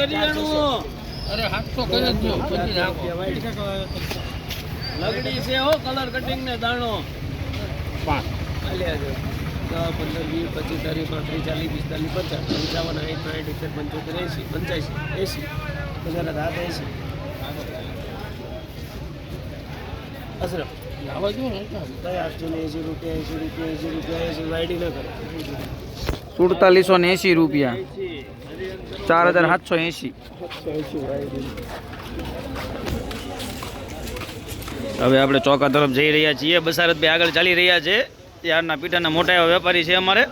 કરિયાણું અરે સાતસો કરી દો પછી નાખો લગડી છે હો કલર કટિંગ ને દાણો પાંચ દસ પંદર વીસ પચીસ ત્રીસ પાંત્રીસ ચાલીસ પચાસ પંચાવન સાઠ સાઠ સિત્તેર પંચોતેર એંસી પંચ્યાસી એંસી પચાસ હાથ એંસી અસરફ આવા જો રૂપિયા. એંસી રૂપિયા એંસી રૂપિયા એંસી વાયડી કરે સુડતાલીસો ને એંસી રૂપિયા. ચાર હજાર સાતસો એંસી હવે આપણે ચોકા તરફ જઈ રહ્યા છીએ. બસારતભાઈ આગળ ચાલી રહ્યા છે. ત્યારના પીઠાના મોટા એવા વેપારી છે અમારે.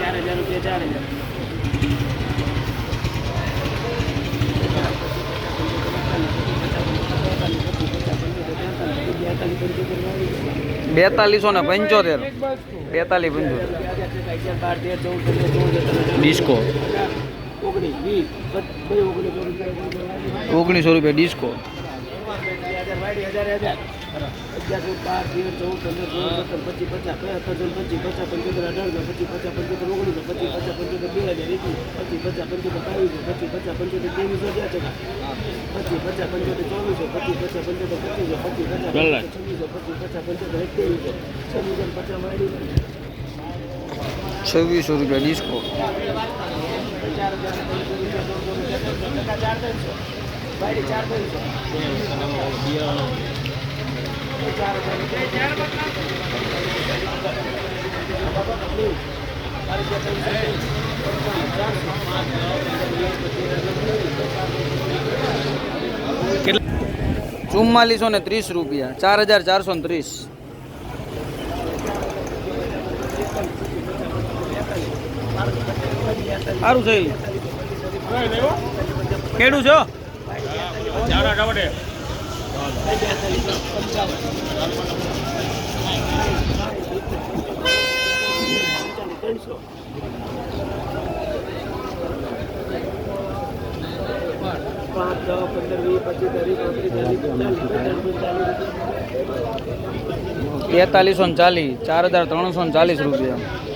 ચાર હજાર રૂપિયા ચાર હજાર બેતાલીસો ને પંચોતેર બેતાલીસ પંચોતેર ડિસ્કો ઓગણીસ રૂપિયા ડિસ્કો પચીસ પચાસ પંચોતેર અઢાર પચીસ પચાસ પંચોતેર ઓગણીસો પચીસ પચાસ પંચોતેર બે હજાર એકવીસ પચીસ પચાસ પંચોતેર બાવીસો પચીસ પચાસ પંચોતેર ત્રેવીસો ક્યાં ટકા પચીસ પચાસ પંચોતેર ચોવીસો પચીસ પચાસ પંચોતેર પચીસો પચીસ પચાસ કલાક. છવ્વીસો પચીસ પચાસ પંચોતેર અઠ્યાવીસો છવ્વીસો પચાસ વાળી છવ્વીસો રૂપિયા ડિસ્કો ચાર ચાર ચાર ચાર ચુમ્માલીસો ને ત્રીસ રૂપિયા. ચાર હજાર ચારસો ને ત્રીસ. સારું છે કેડું છો? ત્રણસો પાંચ પાંત્રીસ ચાલીસ ચાર હજાર ત્રણસો ચાલીસ રૂપિયા.